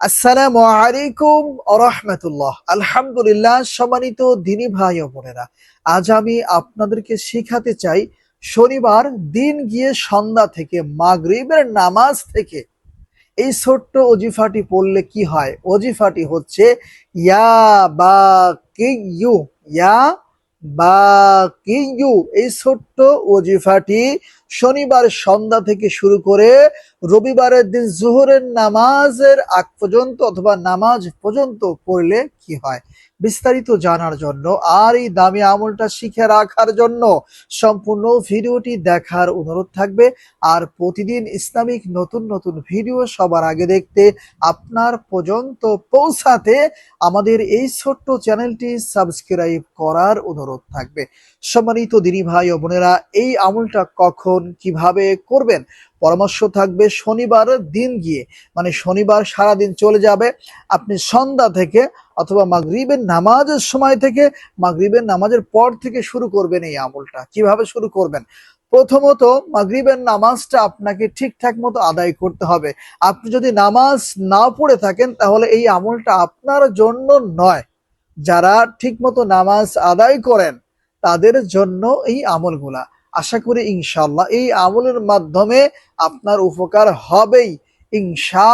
আসসালামু আলাইকুম রহমতুল্লাহ আলহামদুলিল্লাহ, সম্মানিত দিনী ভাই ও বোনেরা, আজ আমি আপনাদেরকে শেখাতে চাই, শনিবার দিন গিয়ে সন্ধ্যা থেকে, মাগরিবের নামাজ থেকে, এই ছোট্ট অজিফাটি পড়লে কি হয়? অজিফাটি হচ্ছে, ইয়া বা কিউ ইয়া বা কিউ এই ছোট্ট ওজিফাটি শনিবার সন্ধ্যা থেকে শুরু করে রবিবারের দিন জুহরের নামাজের আগ পর্যন্ত অথবা নামাজ পর্যন্ত পড়লে কি হয়? বিস্তারিত জানার জন্য আর এই দামি আমলটা শিখে রাখার জন্য সম্পূর্ণ ভিডিওটি দেখার অনুরোধ থাকবে। আর প্রতিদিন ইসলামিক নতুন নতুন ভিডিও সবার আগে দেখতে আপনার পর্যন্ত পৌঁছাতে আমাদের এই ছোট্ট চ্যানেলটি সাবস্ক্রাইব করার অনুরোধ থাকবে। সম্মানিত দিনী ভাই ও বোনেরা, এই আমলটা কখন, কীভাবে করবেন? পরামর্শ থাকবে শনিবার দিন গিয়ে। মানে শনিবার সারা দিন চলে যাবে। আপনি সন্ধ্যা থেকে অথবা মাগরিবের নামাজের সময় থেকে মাগরিবের নামাজের পর থেকে শুরু করবেন এই আমলটা। কীভাবে শুরু করবেন? প্রথমত মাগরিবের নামাজটা আপনাকে ঠিকঠাক মতো আদায় করতে হবে। আপনি যদি নামাজ না পড়ে থাকেন তাহলে এই আমলটা আপনার জন্য নয়। যারা ঠিকমতো নামাজ আদায় করেন তাদের জন্য এই আমলগুলা। আশা করি ইনশাল্লাহ এই আমলের মাধ্যমে আপনার উপকার হবেই ইনশা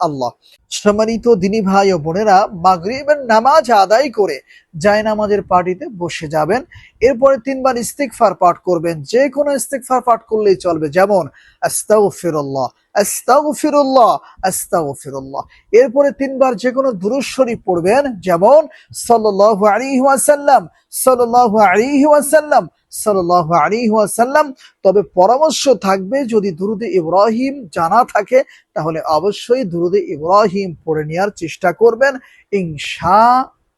আল্লাহ সম্মানিত দিনী ভাই ও বোনেরা, মাগরিবের নামাজ আদায় করে জায় নামাজের পার্টিতে বসে যাবেন। এরপরে তিনবার ইস্তিকফার পাঠ করবেন। যে কোনো ইস্তিকফার পাঠ করলেই চলবে। যেমন, আস্তাগফিরুল্লাহ আস্তাগফিরুল্লাহ আস্তাগফিরুল্লাহ। এরপরে তিনবার যে কোনো দুরূদ শরীফ পড়বেন। যেমন, সাল্লাল্লাহু আলাইহি ওয়াসাল্লাম, সাল্লাল্লাহু আলাইহি ওয়াসাল্লাম, সাল্লাল্লাহু আলাইহি ওয়াসাল্লাম। তবে পরামর্শ থাকবে, যদি দুরুদে ইব্রাহিম জানা থাকে, তাহলে অবশ্যই দুরুদে ইব্রাহিম পড়ে নেওয়ার চেষ্টা করবেন ইনশা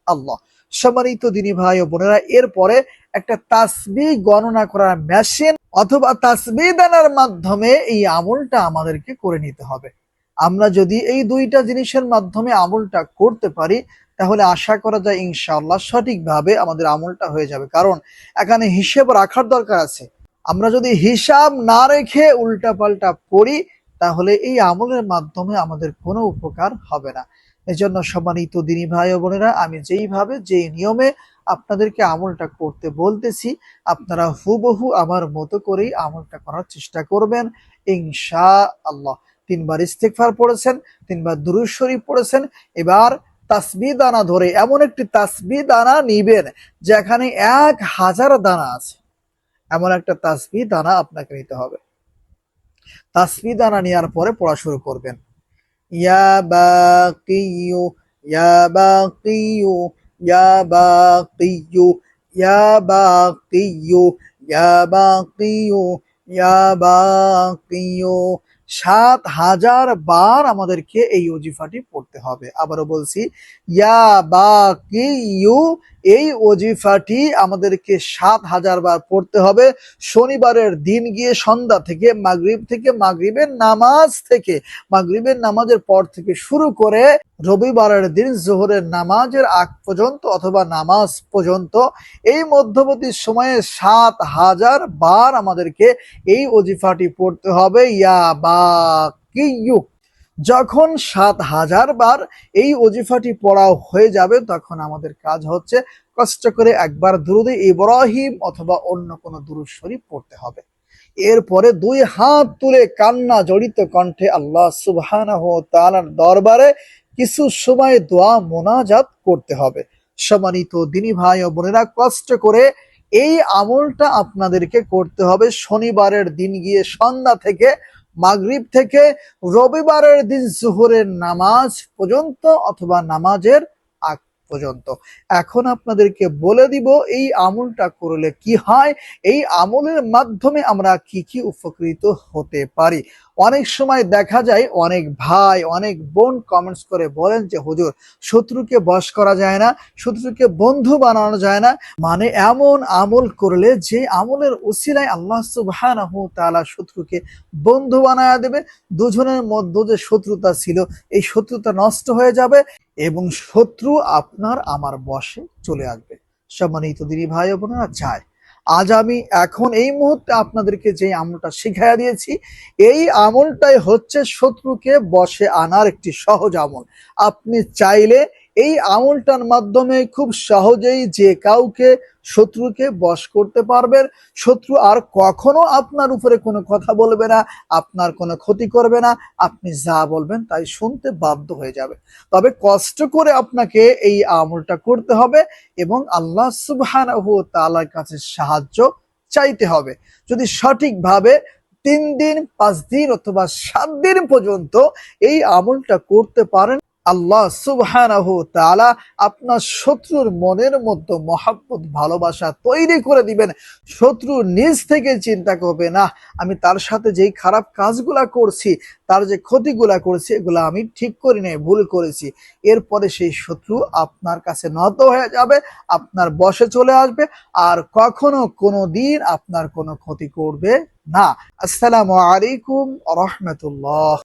আল্লাহ সম্মানিত দিনী ভাই ও বোনেরা, এরপরে একটা তাসবি গণনা করার মেশিন অথবা তাসবি দানার মাধ্যমে এই আমলটা আমাদেরকে করে নিতে হবে। আমরা যদি এই দুইটা জিনিসের মাধ্যমে আমলটা করতে পারি, তাহলে আশা করা যায় ইনশাআল্লাহ সঠিকভাবে আমাদের আমলটা হয়ে যাবে। কারণ এখানে হিসেব রাখার দরকার আছে। আমরা যদি হিসাব না রেখে উল্টাপাল্টা পড়ি তাহলে এই আমলের মাধ্যমে আমাদের কোনো উপকার হবে না। এজন্য সম্মানিত দিনী ভাই বোনেরা, আমি যেইভাবে যেই নিয়মে আপনাদেরকে আমলটা করতে বলতেছি, আপনারা হুবহু আমার মতো করেই আমলটা করার চেষ্টা করবেন ইনশা আল্লাহ তিনবার ইস্তেকফার পড়েছেন, তিনবার দুরুদ শরীফ পড়েছেন, এবার তাসবি দানা ধরে এমন একটি তাসবি দানা নিবেন, যেখানে এক হাজার দানা আছে। এমন একটা তাসবি দানা আপনাকে নিতে হবে। তাসবি দানা নেওয়ার পরে পড়া শুরু করবেন। ইয়া বাকিয়ু ইয়া বাকিয়ু ইয়া বাকিয়ু ইয়া বাকিয়ু ইয়া বাকিয়ু ইয়া বাকিয়ু। সাত হাজার বার আমাদেরকে এই অজিফাটি পড়তে হবে। আবারও বলছি, ইয়া বাকিয়ু এই অজিফাটি আমাদেরকে সাত হাজার বার পড়তে হবে। শনিবারের দিন গিয়ে সন্ধ্যা থেকে, মাগরিব থেকে, মাগরিবের নামাজ থেকে, মাগরিবের নামাজের পর থেকে শুরু করে রবিবারের দিন জোহরের নামাজের আগ পর্যন্ত অথবা নামাজ পর্যন্ত এই মধ্যবর্তী সময়ে সাত হাজার বার আমাদেরকে এই অজিফাটি পড়তে হবে। ইয়া বা কিয়ু যখন সাত হাজার বার এই অজিফাটি পড়া হয়ে যাবে, তখন আমাদের কাজ হচ্ছে কষ্ট করে একবার দুরুদে ইব্রাহিম অথবা অন্য কোনো দুরুদ পড়তে হবে। এরপরে দুই হাত তুলে কান্না জড়িত কণ্ঠে আল্লাহ তাআলার দরবারে কিছু সময় দোয়া মোনাজাত করতে হবে। সম্মানিত দিনী ভাই ও বোনেরা, কষ্ট করে এই আমলটা আপনাদেরকে করতে হবে। শনিবারের দিন গিয়ে সন্ধ্যা থেকে মাগরিব থেকে রবিবারের দিন জোহরের নামাজ পর্যন্ত অথবা নামাজের আগ পর্যন্ত। এখন আপনাদেরকে বলে দিব, এই আমলটা করলে কি হয়? এই আমলের মাধ্যমে আমরা কি কি উপকৃত হতে পারি? অনেক সময় দেখা যায় অনেক ভাই, অনেক বোন কমেন্টস করে বলেন যে, হুজুর, শত্রুকে বশ করা যায় না, শত্রুকে বন্ধু বানানো যায় না। মানে এমন আমল করলে যে আমলের উসিলায় আল্লাহ তাআলা শত্রুকে বন্ধু বানায়া দেবে। দুজনের মধ্যে যে শত্রুতা ছিল, এই শত্রুতা নষ্ট হয়ে যাবে এবং শত্রু আপনার আমার বশে চলে আসবে। সম্মানিত দিনী ভাই বোনেরা চায় আজ আমি এখন এই মুহূর্তে আপনাদেরকে যে আমলটা শিখাইয়া দিয়েছি, এই আমলটাই হচ্ছে শত্রুকে বসে আনার একটি সহজ আমল। আপনি চাইলে এই আমলটার মাধ্যমে খুব সহজেই যে কাউকে শত্রুকে বশ করতে পারবেন। শত্রু আর কখনো আপনার উপরে কোনো কথা বলবে না, আপনার কোনো ক্ষতি করবে না, আপনি যা বলবেন তাই শুনতে বাধ্য হয়ে যাবে। তবে কষ্ট করে আপনাকে এই আমলটা করতে হবে এবং আল্লাহ সুবহানাহু ওয়া তাআলার কাছে সাহায্য চাইতে হবে। যদি সঠিকভাবে তিন দিন, পাঁচ দিন অথবা সাত দিন পর্যন্ত এই আমলটা করতে পারেন আল্লাহ সুবহানাহু তাআলা আপনার শত্রুর মনের মধ্যে মহাব্বত, ভালোবাসা তৈরি করে দিবেন। শত্রু নিজ থেকে চিন্তা করবে না আমি তার সাথে যেই খারাপ কাজগুলা করছি, তার যে ক্ষতিগুলা করছি, এগুলা আমি ঠিক করি নাই, ভুল করেছি। এরপরে সেই শত্রু আপনার কাছে নত হয়ে যাবে, আপনার বসে চলে আসবে, আর কখনো কোনো দিন আপনার কোনো ক্ষতি করবে না। আসসালামু আলাইকুম রহমতুল্লাহ।